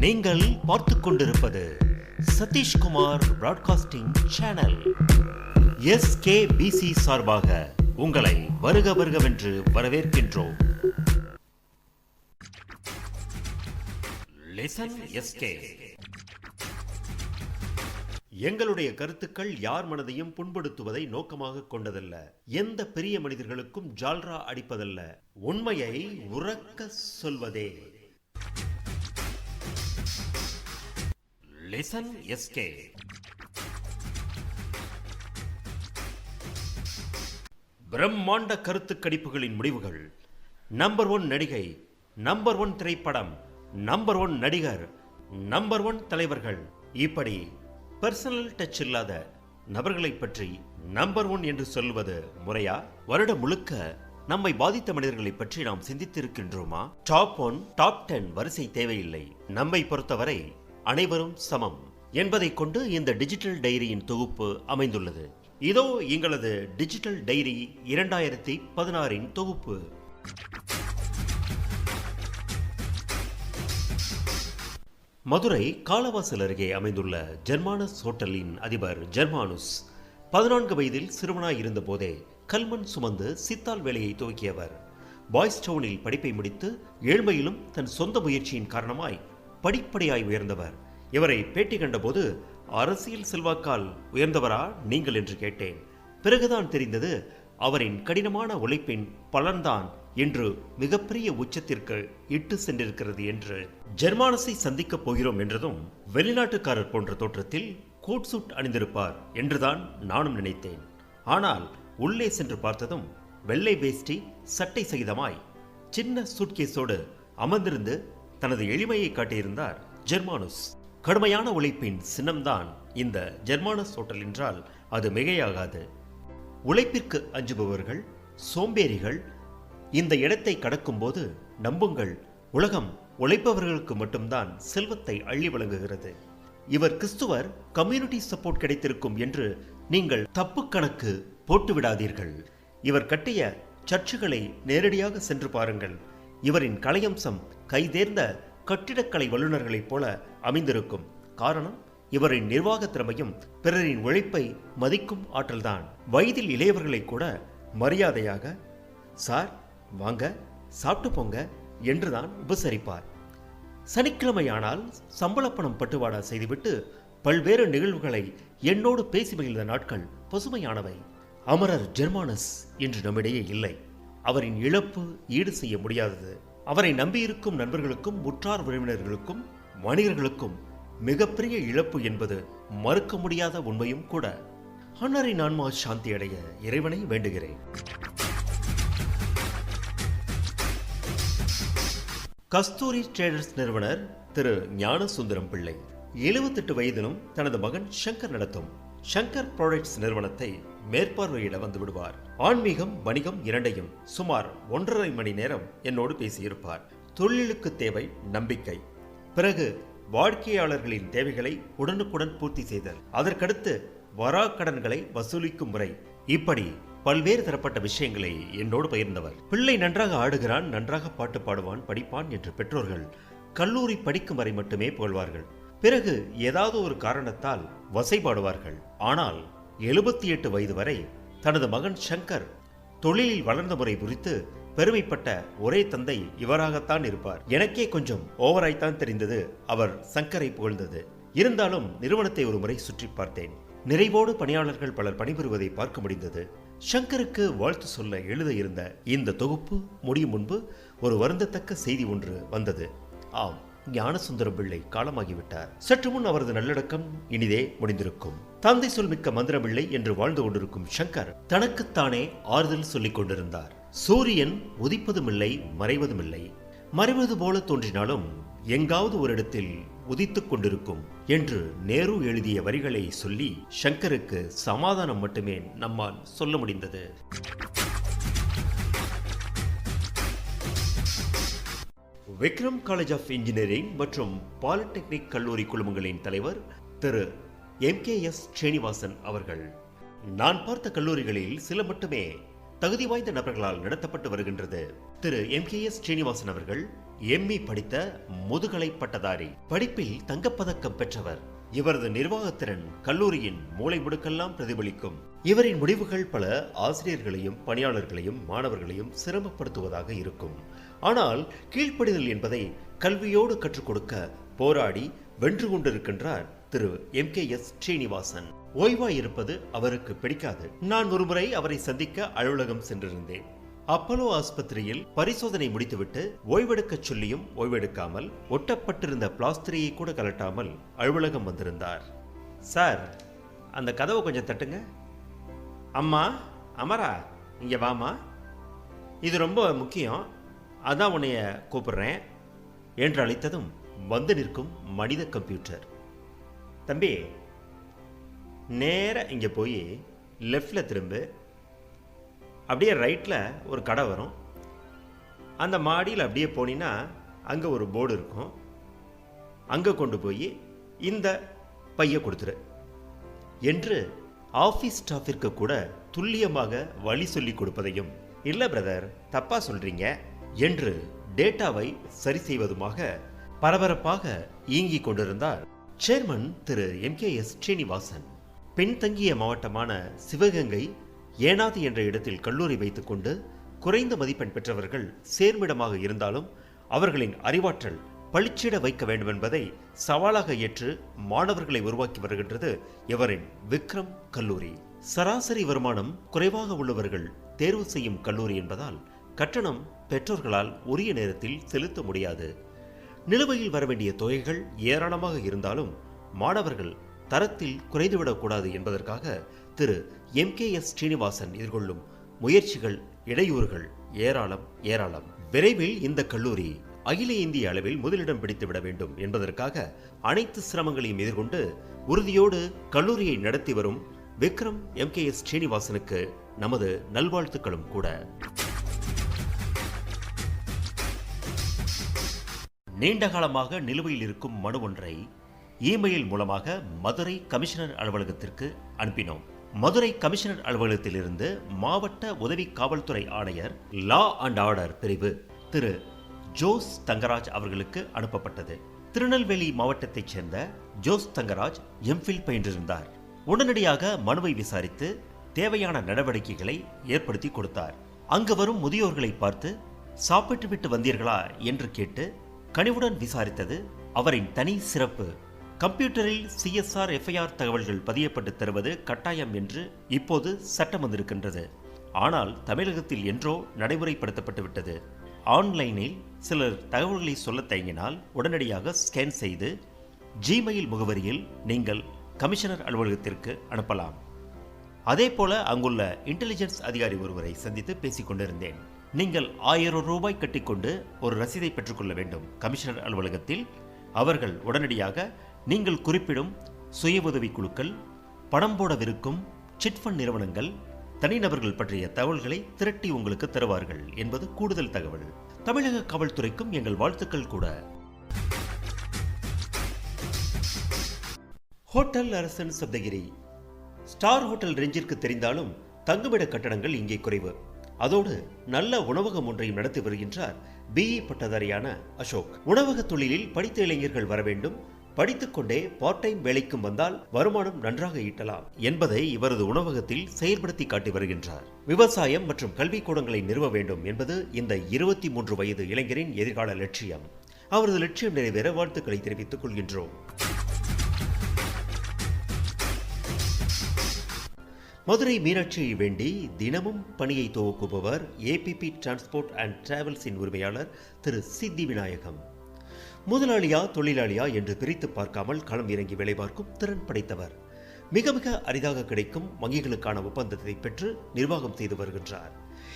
நீங்கள் பார்த்து கொண்டிருப்பது Satishkumar broadcasting channel SK PC சார்பாக உங்களை வருக வருகவென்று வரவேற்கின்றோம். லெசன் எஸ்கே எங்களுடைய கருத்துக்கள் யார் மனதையும் புண்படுத்துவதை நோக்கமாக கொண்டதல்ல. எந்த பெரிய மனிதர்களுக்கும் ஜால்ரா அடிப்பதல்ல. உண்மையை உறக்க சொல்வதே. லிசன் எஸ்கே பிரம்மாண்ட கருத்து கணிப்புகளின் முடிவுகள். நம்பர் ஒன் நடிகை நம்பர் ஒன் திரைப்படம் நம்பர் ஒன் நடிகர் நம்பர் ஒன் தலைவர்கள். இப்படி பர்சனல் டச் இல்லாத நபர்களை பற்றி நம்பர் ஒன் என்று சொல்வது முறையா? வருடம் முழுக்க நம்மை பாதித்த மனிதர்களை பற்றி நாம் சிந்தித்திருக்கின்றோமா? டாப் ஒன் டாப் டென் வரிசை தேவையில்லை. நம்மை பொறுத்தவரை அனைவரும் சமம் என்பதை கொண்டு இந்த டிஜிட்டல் டைரியின் தொகுப்பு அமைந்துள்ளது. இதோ எங்களது டிஜிட்டல் டைரி இரண்டாயிரத்தி பதினாறின் தொகுப்பு. மதுரை காலவாசல் அருகே அமைந்துள்ள ஜெர்மானஸ் ஹோட்டலின் அதிபர் ஜெர்மானுஸ் பதினான்கு வயதில் சிறுவனாய் இருந்தபோதே கல்மண் சுமந்து சித்தால் வேலையை துவக்கியவர். பாய்ஸ் டவுனில் படிப்பை முடித்து ஏழ்மையிலும் தன் சொந்த முயற்சியின் காரணமாய் படிப்படியாய் உயர்ந்தவர். இவரை பேட்டி கண்டபோது அரசியல் செல்வாக்கால் உயர்ந்தவரா நீங்கள்? என்று கேட்டேன். பிறகுதான் தெரிந்தது அவரின் கடினமான உழைப்பின் பலன்தான் என்று மிகப்பெரிய உச்சத்திற்கு இட்டு சென்றிருக்கிறது என்று ஜெர்மானஸை சந்திக்கப் போகிறோம் என்றதும் வெளிநாட்டுக்காரர் போன்ற தோற்றத்தில் கோட் சூட் அணிந்திருப்பார் என்றுதான் நானும் நினைத்தேன். ஆனால் உள்ளே சென்று பார்த்ததும் வெள்ளை வேஷ்டி சட்டை சகிதமாய் சின்ன சூட்கேஸோடு அமர்ந்திருந்து தனது எளிமையை காட்டியிருந்தார். ஜெர்மானுஸ். கடுமையான உழைப்பின் சின்னம்தான் இந்த ஜெர்மானஸ் ஹோட்டல் என்றால் அது மிகையாகாது. உழைப்பிற்கு அஞ்சுபவர்கள் சோம்பேறிகள் இந்த இடத்தை கடக்கும்போது நம்புங்கள் உலகம் உழைப்பவர்களுக்கு மட்டும்தான் செல்வத்தை அள்ளி வழங்குகிறது. இவர் கிறிஸ்துவர் கம்யூனிட்டி சப்போர்ட் கிடைத்திருக்கும் என்று நீங்கள் தப்பு கணக்கு போட்டுவிடாதீர்கள். இவர் கட்டிய சர்ச்சுகளை நேரடியாக சென்று பாருங்கள். இவரின் கலையம்சம் கைதேர்ந்த கட்டிடக்கலை வல்லுநர்களைப் போல அமைந்திருக்கும். காரணம் இவரின் நிர்வாக திறமையும் பிறரின் உழைப்பை மதிக்கும் ஆற்றல்தான். வயதில் இளையவர்களை கூட மரியாதையாக சார் வாங்க சாப்பிட்டு போங்க என்றுதான் உபசரிப்பார். சனிக்கிழமையானால் சம்பளப்பணம் பட்டுவாடா செய்துவிட்டு பல்வேறு நிகழ்வுகளை என்னோடு பேசி மகிழ்ந்த நாட்கள் பசுமையானவை. அமரர் ஜெர்மானஸ் இன்று நம்மிடையே இல்லை. அவரின் இழப்பு ஈடு செய்ய முடியாதது. அவரை நம்பியிருக்கும் நண்பர்களுக்கும் உற்றார் உறவினர்களுக்கும் வணிகர்களுக்கும் மிகப்பெரிய இழப்பு என்பது மறுக்க முடியாத உண்மையும் கூட. அன்னரின் ஆன்மா சாந்தி அடைய இறைவனை வேண்டுகிறேன். கஸ்தூரி ட்ரேடர்ஸ் நிறுவனர் திரு ஞானசுந்தரம் பிள்ளை. எழுபத்தெட்டு வயதிலும் தனது மகன் சங்கர் நடத்தும். சங்கர் ப்ராடக்ட்ஸ் நிறுவனத்தை மேற்பார்வையிட வந்து விடுவார். ஆன்மீகம் வணிகம் இரண்டையும் சுமார் ஒன்றரை மணி நேரம் என்னோடு பேசியிருப்பார். தொழிலுக்கு தேவை நம்பிக்கை. பிறகு வாடிக்கையாளர்களின் தேவைகளை உடனுக்குடன் பூர்த்தி செய்தல். அதற்கடுத்து வராக்கடன்களை வசூலிக்கும் முறை. இப்படி பல்வேறு தரப்பட்ட விஷயங்களை என்னோடு பகிர்ந்தவர். பிள்ளை நன்றாக ஆடுகிறான் நன்றாக பாட்டு பாடுவான் படிப்பான் என்று பெற்றோர்கள் கல்லூரி படிக்கும் வரை மட்டுமே புகழ்வார்கள். பிறகு ஏதாவது ஒரு காரணத்தால் வசைபாடுவார்கள். ஆனால் எழுபத்தி எட்டு வயது வரை தனது மகன் சங்கர் தொழிலில் வளர்ந்த முறை குறித்து பெருமைப்பட்ட ஒரே தந்தை இவராகத்தான் இருப்பார். எனக்கே கொஞ்சம் ஓவராய்த்தான் தெரிந்தது அவர் சங்கரை புகழ்ந்தது. இருந்தாலும் நிறுவனத்தை ஒரு முறை சுற்றி பார்த்தேன். நிறைவோடு பணியாளர்கள் பலர் பணிபுரிவதை பார்க்க முடிந்தது. ஷங்கருக்கு வாழ்த்து சொல்ல எழுத இருந்த இந்த தொகுப்பு முடியும் முன்பு ஒரு வருந்தத்தக்க செய்தி ஒன்று வந்தது. ஆம் ஞானசுந்தரம் பிள்ளை காலமாகிவிட்டார். சற்று முன் அவரது நல்லடக்கம் இனிதே முடிந்திருக்கும். தந்தை சொல் மிக்க மந்திரமில்லை என்று வாழ்ந்து கொண்டிருக்கும் ஷங்கர் தனக்குத்தானே ஆறுதல் சொல்லிக் கொண்டிருந்தார். சூரியன் உதிப்பதுமில்லை மறைவதுமில்லை. மறைவது போல தோன்றினாலும் எங்காவது ஒரு இடத்தில் உதித்துக் கொண்டிருக்கும் என்று நேரு எழுதிய வரிகளை சொல்லி ஷங்கருக்கு சமாதானம் மட்டுமே நம்மால் சொல்ல முடிந்தது. விக்ரம் காலேஜ் ஆஃப் இன்ஜினியரிங் மற்றும் பாலிடெக்னிக் கல்லூரி குழுமங்களின் தலைவர் திரு எம் கே எஸ் ஸ்ரீனிவாசன் அவர்கள். நான் பார்த்த கல்லூரிகளில் சில மட்டுமே தகுதி வாய்ந்த நபர்களால் நடத்தப்பட்டு வருகின்றது. திரு எம் கே எஸ் ஸ்ரீனிவாசன் அவர்கள் எம்இ படித்த முதுகலை பட்டதாரி படிப்பில் தங்கப்பதக்கம் பெற்றவர். இவரது நிர்வாகத்திறன் கல்லூரியின் மூளை முடுக்கெல்லாம் பிரதிபலிக்கும். இவரின் முடிவுகள் பல ஆசிரியர்களையும் பணியாளர்களையும் மாணவர்களையும் சிரமப்படுத்துவதாக இருக்கும். ஆனால் கீழ்ப்படிதல் என்பதை கல்வியோடு கற்றுக் கொடுக்க போராடி வென்று கொண்டிருக்கின்றார் திரு எம். கே. எஸ். ஸ்ரீனிவாசன். ஓய்வாய் இருப்பது அவருக்கு பிடிக்காது. நான் ஒருமுறை அவரை சந்திக்க அலுவலகம் சென்றிருந்தேன். அப்போலோ ஆஸ்பத்திரியில் பரிசோதனை முடித்துவிட்டு ஓய்வெடுக்கச் சொல்லியும் ஓய்வெடுக்காமல் ஒட்டப்பட்டிருந்த பிளாஸ்திரியை கூட கலட்டாமல் அலுவலகம் வந்திருந்தார். சார் அந்த கதவை கொஞ்சம் தட்டுங்க. அம்மா அமரா இங்க வாமா இது ரொம்ப முக்கியம். அதான் உன்னைய கூப்பிடுறேன். என்று அழைத்ததும் வந்து நிற்கும் மனித கம்ப்யூட்டர். தம்பி நேராக இங்கே போய் லெஃப்டில் திரும்பு. அப்படியே ரைட்டில் ஒரு கடை வரும். அந்த மாடியில் அப்படியே போனீங்கன்னா அங்கே ஒரு போர்டு இருக்கும். அங்கே கொண்டு போய் இந்த பையை கொடுத்துரு. என்று ஆஃபீஸ் ஸ்டாஃபிற்கு கூட துல்லியமாக வழி சொல்லி கொடுப்பதையும் இல்லை பிரதர் தப்பாக சொல்கிறீங்க என்று டேட்டாவை சரி செய்வதுமாக பரபரப்பாக இயங்கிக் கொண்டிருந்தார் chairman Thiru M K S Srinivasan பின்தங்கிய மாவட்டமான சிவகங்கை ஏனாதி என்ற இடத்தில் கல்லூரி வைத்துக்கொண்டு குறைந்த மதிப்பெண் பெற்றவர்கள் சேர்மிடமாக இருந்தாலும் அவர்களின் அறிவாற்றல் பளிச்சிட வைக்க வேண்டும் என்பதை சவாலாக ஏற்று மாணவர்களை உருவாக்கி வருகின்றது இவரின் விக்ரம் கல்லூரி. சராசரி வருமானம் குறைவாக உள்ளவர்கள் தேர்வு செய்யும் கல்லூரி என்பதால் கட்டணம் பெற்றோர்களால் உரிய நேரத்தில் செலுத்த முடியாது. நிலுவையில் வர வேண்டிய தொகைகள் ஏராளமாக இருந்தாலும் மாணவர்கள் தரத்தில் குறைந்துவிடக்கூடாது என்பதற்காக திரு. எம். கே. எஸ். ஸ்ரீனிவாசன் எதிர்கொள்ளும் முயற்சிகள் இடையூறுகள் ஏராளம் ஏராளம். விரைவில் இந்த கல்லூரி அகில இந்திய அளவில் முதலிடம் பிடித்துவிட வேண்டும் என்பதற்காக அனைத்து சிரமங்களையும் எதிர்கொண்டு உறுதியோடு கல்லூரியை நடத்தி வரும் விக்ரம் எம். கே. எஸ். ஸ்ரீனிவாசனுக்கு நமது நல்வாழ்த்துக்களும் கூட. நீண்ட காலமாக நிலுவையில் இருக்கும் மனு ஒன்றை இமெயில் மூலமாக மதுரை கமிஷனர் அலுவலகத்திற்கு அனுப்பினோம். மதுரை கமிஷனர் அலுவலகத்திலிருந்து மாவட்ட உதவி காவல்துறை ஆணையர் லா அண்ட் ஆர்டர் பிரிவு திரு ஜோஸ் தங்கராஜ் அவர்களுக்கு அனுப்பப்பட்டது. திருநெல்வேலி மாவட்டத்தைச் சேர்ந்த ஜோஸ் தங்கராஜ் எம்ஃபில் பயின்றிருந்தார். உடனடியாக மனுவை விசாரித்து தேவையான நடவடிக்கைகளை ஏற்படுத்தி கொடுத்தார். அங்கு வரும் முதியோர்களை பார்த்து சாப்பிட்டு விட்டு வந்தீர்களா? என்று கேட்டு கனிவுடன் விசாரித்தது அவரின் தனி சிறப்பு. கம்ப்யூட்டரில் சிஎஸ்ஆர் எஃப்ஐஆர் தகவல்கள் பதியப்பட்டு தருவது கட்டாயம் என்று இப்போது சட்டம் வந்திருக்கின்றது. ஆனால் தமிழகத்தில் என்றோ நடைமுறைப்படுத்தப்பட்டுவிட்டது ஆன்லைனில் சிலர் தகவல்களை சொல்ல தயங்கினால் உடனடியாக ஸ்கேன் செய்து ஜிமெயில் முகவரியில் நீங்கள் கமிஷனர் அலுவலகத்திற்கு அனுப்பலாம். அதே போல அங்குள்ள இன்டெலிஜென்ஸ் அதிகாரி ஒருவரை சந்தித்து பேசிக்கொண்டிருந்தேன். நீங்கள் ஆயிரம் ரூபாய் கட்டிக்கொண்டு ஒரு ரசீதை பெற்றுக்கொள்ள வேண்டும். கமிஷனர் அலுவலகத்தில் அவர்கள் உடனடியாக நீங்கள் குறிப்பிடும் சுய உதவிக் குழுக்கள் பணம் போடவிருக்கும் சிட்ஃபண்ட் நிறுவனங்கள் தனிநபர்கள் பற்றிய தகவல்களை திரட்டி உங்களுக்கு தருவார்கள் என்பது கூடுதல் தகவல். தமிழக காவல்துறைக்கும் எங்கள் வாழ்த்துக்கள் கூட. ஹோட்டல் அரசன் சப்தகிரி. ஸ்டார் ஹோட்டல் ரேஞ்சிற்கு தெரிந்தாலும் தங்குமிட கட்டணங்கள் இங்கே குறைவு. அதோடு நல்ல உணவகம் ஒன்றையும் நடத்தி வருகின்றார் பிஇ பட்டதாரியான அசோக். உணவக தொழிலில் படித்த இளைஞர்கள் வர வேண்டும். படித்துக்கொண்டே பார்ட் டைம் வேலைக்கும் வந்தால் வருமானம் நன்றாக ஈட்டலாம் என்பதை இவரது உணவகத்தில் செயல்படுத்தி காட்டி வருகின்றார். விவசாயம் மற்றும் கல்விக்கூடங்களை நிறுவ வேண்டும் என்பது இந்த இருபத்தி மூன்று வயது இளைஞரின் எதிர்கால லட்சியம். அவரது லட்சியம் நிறைவேற வாழ்த்துக்களை தெரிவித்துக் கொள்கின்றோம். மதுரை மீனாட்சியை வேண்டி தினமும் பணியை துவக்குபவர் ஏபிபி டிரான்ஸ்போர்ட் அண்ட் டிராவல்ஸின் உரிமையாளர் திரு சித்தி விநாயகம். முதலாளியா தொழிலாளியா என்று பிரித்து பார்க்காமல் களம் இறங்கி வேலை பார்க்கும் திறன் படைத்தவர். மிக மிக அரிதாக கிடைக்கும் வங்கிகளுக்கான ஒப்பந்தத்தை பெற்று நிர்வாகம் செய்து வருகின்றார்.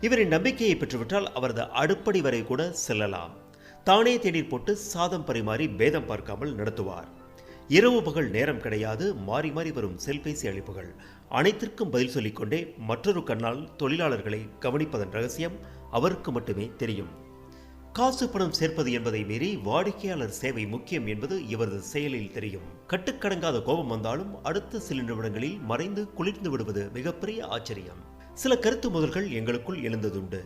இவரின் நம்பிக்கையை பெற்றுவிட்டால் அவரது அடுப்படி வரை கூட செல்லலாம். தானே தேநீர் போட்டு சாதம் பரிமாறி பேதம் பார்க்காமல் நடத்துவார். இரவு பகல் நேரம் கிடையாது மாறி மாறி வரும் செல்பேசி அழைப்புகள் அனைத்திற்கும் பதில் சொல்லிக்கொண்டே மற்றொரு கண்ணால் தொழிலாளர்களை கவனிப்பதன் ரகசியம் அவருக்கு மட்டுமே தெரியும். காசு பணம் சேர்ப்பது என்பதை மீறி வாடிக்கையாளர் சேவை முக்கியம் என்பது இவரது செயலில் தெரியும். கட்டுக்கடங்காத கோபம் வந்தாலும் அடுத்த சில நிமிடங்களில் மறைந்து குளிர்ந்து விடுவது மிகப்பெரிய ஆச்சரியம். சில கருத்து முதல்கள் எங்களுக்குள் எழுந்ததுண்டு.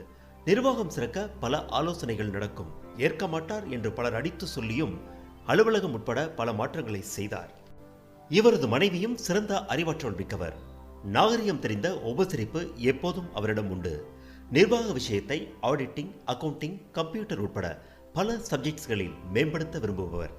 நிர்வாகம் சிறக்க பல ஆலோசனைகள் நடக்கும். ஏற்க மாட்டார் என்று பலர் அடித்து சொல்லியும் அலுவலகம் உட்பட பல மாற்றங்களை செய்தார். இவரது மனைவியும் சிறந்த அறிவாற்றல் மிக்கவர். நாகரிகம் தெரிந்த உபசரிப்பு எப்போதும் அவரிடம் உண்டு. நிர்வாக விஷயத்தை ஆடிட்டிங் அக்கவுண்டிங் கம்ப்யூட்டர் உட்பட பல சப்ஜெக்ட்ஸ்களில் மேம்படுத்த விரும்புபவர்.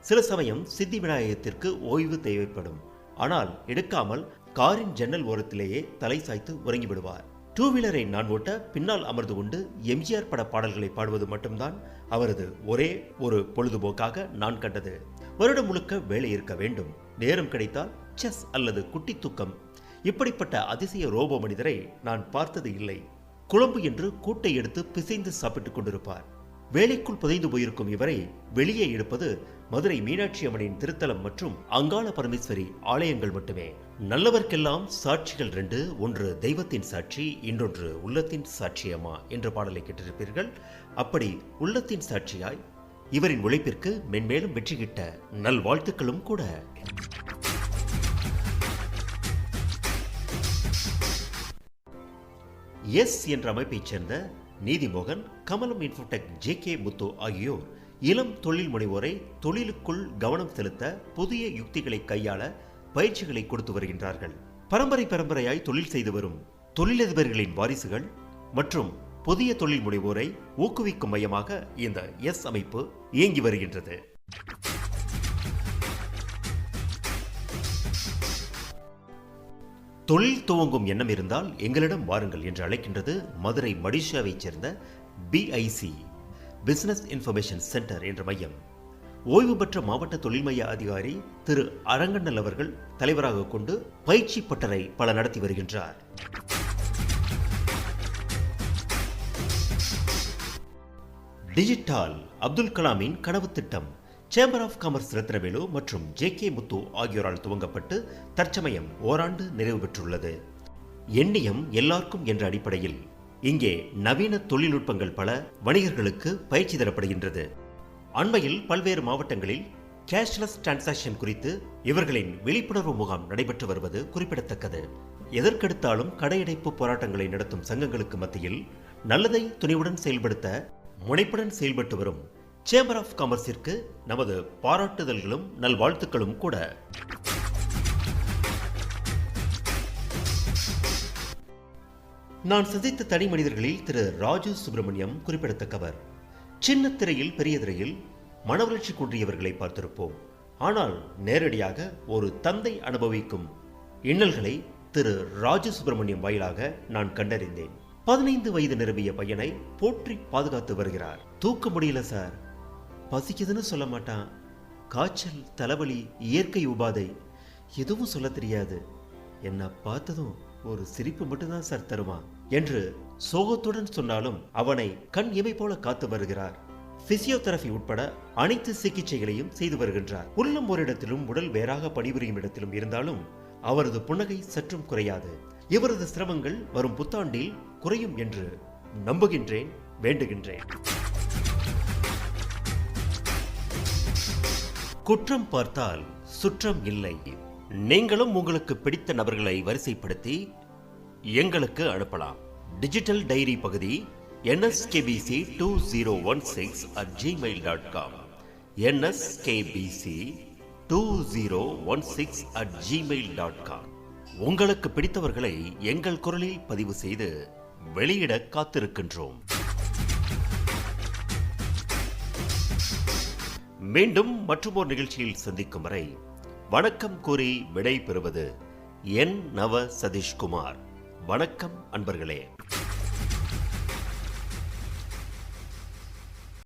சில சமயம் சித்தி விநாயகத்திற்கு ஓய்வு தேவைப்படும். ஆனால் எடுக்காமல் காரின் ஜன்னல் ஓரத்திலேயே தலை சாய்த்து உறங்கி விடுவார். டூ வீலரை நான் ஓட்ட பின்னால் அமர்ந்து கொண்டு எம்ஜிஆர் பட பாடல்களை பாடுவது மட்டும்தான் அவரது ஒரே ஒரு பொழுதுபோக்காக நான் கண்டது. வருடம் முழுக்க வேலை இருக்க வேண்டும். நேரம் கிடைத்தால் செஸ் அல்லது குட்டி தூக்கம் இப்படிப்பட்ட அதிசய ரோபோ மனிதரை நான் பார்த்தது இல்லை. குழம்பு என்று கூட்டை எடுத்து பிசைந்து சாப்பிட்டுக் கொண்டிருப்பார். வேலைக்குள் புதைந்து போயிருக்கும் இவரை வெளியே எடுப்பது மதுரை மீனாட்சி அம்மனின் திருத்தலம் மற்றும் அங்காள பரமேஸ்வரி ஆலயங்கள் மட்டுமே. நல்லவர்க்கெல்லாம் சாட்சிகள் ரெண்டு ஒன்று தெய்வத்தின் சாட்சி இன்னொன்று உள்ளத்தின் சாட்சியமா என்ற பாடலை கேட்டிருப்பீர்கள். அப்படி உள்ளத்தின் சாட்சியாய் இவரின் உழைப்பிற்கு மென்மேலும் வெற்றி கிட்ட நல்வாழ்த்துக்களும் கூட. எஸ் என்ற அமைப்பைச் சேர்ந்த Neethimohan Kamalam infotech J K Muthu ஆகியோர் இளம் தொழில் முனைவோரை தொழிலுக்குள் கவனம் செலுத்த புதிய யுக்திகளை கையாள பயிற்சிகளை கொடுத்து வருகின்றார்கள். பரம்பரை பரம்பரையாய் தொழில் செய்து வரும் தொழிலதிபர்களின் வாரிசுகள் மற்றும் புதிய தொழில் முனைவோரை ஊக்குவிக்கும் மையமாக இந்த எஸ் அமைப்பு இயங்கி வருகின்றது. தொழில் துவங்கும் எண்ணம் இருந்தால் எங்களிடம் வாருங்கள் என்று அழைக்கின்றது மதுரை மடிஷாவைச் சேர்ந்த பிஐசி பிசினஸ் இன்ஃபர்மேஷன் சென்டர் என்ற மையம். ஓய்வு பெற்ற மாவட்ட தொழில் மைய அதிகாரி திரு அரங்கண்ணல் அவர்கள் தலைவராக கொண்டு பயிற்சி பட்டறை பல நடத்தி வருகின்றார். டிஜிட்டால் அப்துல் கலாமின் கனவு திட்டம். சேம்பர் ஆஃப் காமர்ஸ் ரத்னவேலு மற்றும் ஜே கே முத்து ஆகியோரால் துவங்கப்பட்டு தற்சமயம் ஓராண்டு நிறைவு பெற்றுள்ளது. எண்ணியம் எல்லாருக்கும் என்ற அடிப்படையில் இங்கே நவீன தொழில்நுட்பங்கள் பல வணிகர்களுக்கு பயிற்சி தரப்படுகின்றது. அண்மையில் பல்வேறு மாவட்டங்களில் கேஷ்லெஸ் டிரான்சாக்ஷன் குறித்து இவர்களின் விழிப்புணர்வு முகாம் நடைபெற்று வருவது குறிப்பிடத்தக்கது. எதற்கெடுத்தாலும் கடையடைப்பு போராட்டங்களை நடத்தும் சங்கங்களுக்கு மத்தியில் நல்லதை துணிவுடன் செயல்படுத்த முனைப்புடன் செயல்பட்டு வரும் சேம்பர் ஆஃப் காமர்ஸிற்கு நமது பாராட்டுதல்களும் நல்வாழ்த்துக்களும் கூட. நான் சந்தித்த தனி மனிதர்களில் திரு ராஜு சுப்பிரமணியம் குறிப்பிடத்தக்கவர். சின்ன திரையில் பெரிய திரையில் மனவளர்ச்சி குன்றியவர்களை பார்த்திருப்போம். ஆனால் நேரடியாக ஒரு தந்தை அனுபவிக்கும் இன்னல்களை திரு ராஜு சுப்பிரமணியம் வாயிலாக நான் கண்டறிந்தேன். பதினைந்து வயது நிரம்பிய பையனை போற்றி பாதுகாத்து வருகிறார். தூக்க முடியல சார். பசிக்குதுன்னு சொல்ல மாட்டான். காய்ச்சல் தலைவலி இயற்கை உபாதை எதுவும் சொல்ல தெரியாது. என்ன பார்த்ததும் ஒரு சிரிப்பு மட்டும்தான் சார் தருவான் என்று சோகத்துடன் சொன்னாலும் அவனை கண் இமை போல காத்து வருகிறார். பிசியோதெரபி உட்பட அனைத்து சிகிச்சைகளையும் செய்து வருகின்றார். உள்ளம் ஓரிடத்திலும் உடல் வேறாக பணிபுரியும் இடத்திலும் இருந்தாலும் அவரது புன்னகை சற்றும் குறையாது. இவரது சிரமங்கள் வரும் புத்தாண்டில் குறையும் என்று நம்புகின்றேன் வேண்டுகின்றேன். குற்றம் பார்த்தால் சுற்றம் இல்லை. நீங்களும் உங்களுக்கு பிடித்த நபர்களை வரிசைப்படுத்தி எங்களுக்கு அனுப்பலாம். டிஜிட்டல் டைரி பகுதி NSKPC two zero one six at Gmail dot com NSKPC two zero one six at Gmail dot com உங்களுக்கு பிடித்தவர்களை எங்கள் குரலில் பதிவு செய்து வெளியிட காத்திருக்கின்றோம். மீண்டும் மற்றொரு நிகழ்ச்சியில் சந்திக்கும் வரை வணக்கம் கூறி விடை பெறுவது என் நவ சதீஷ்குமார். வணக்கம் அன்பர்களே.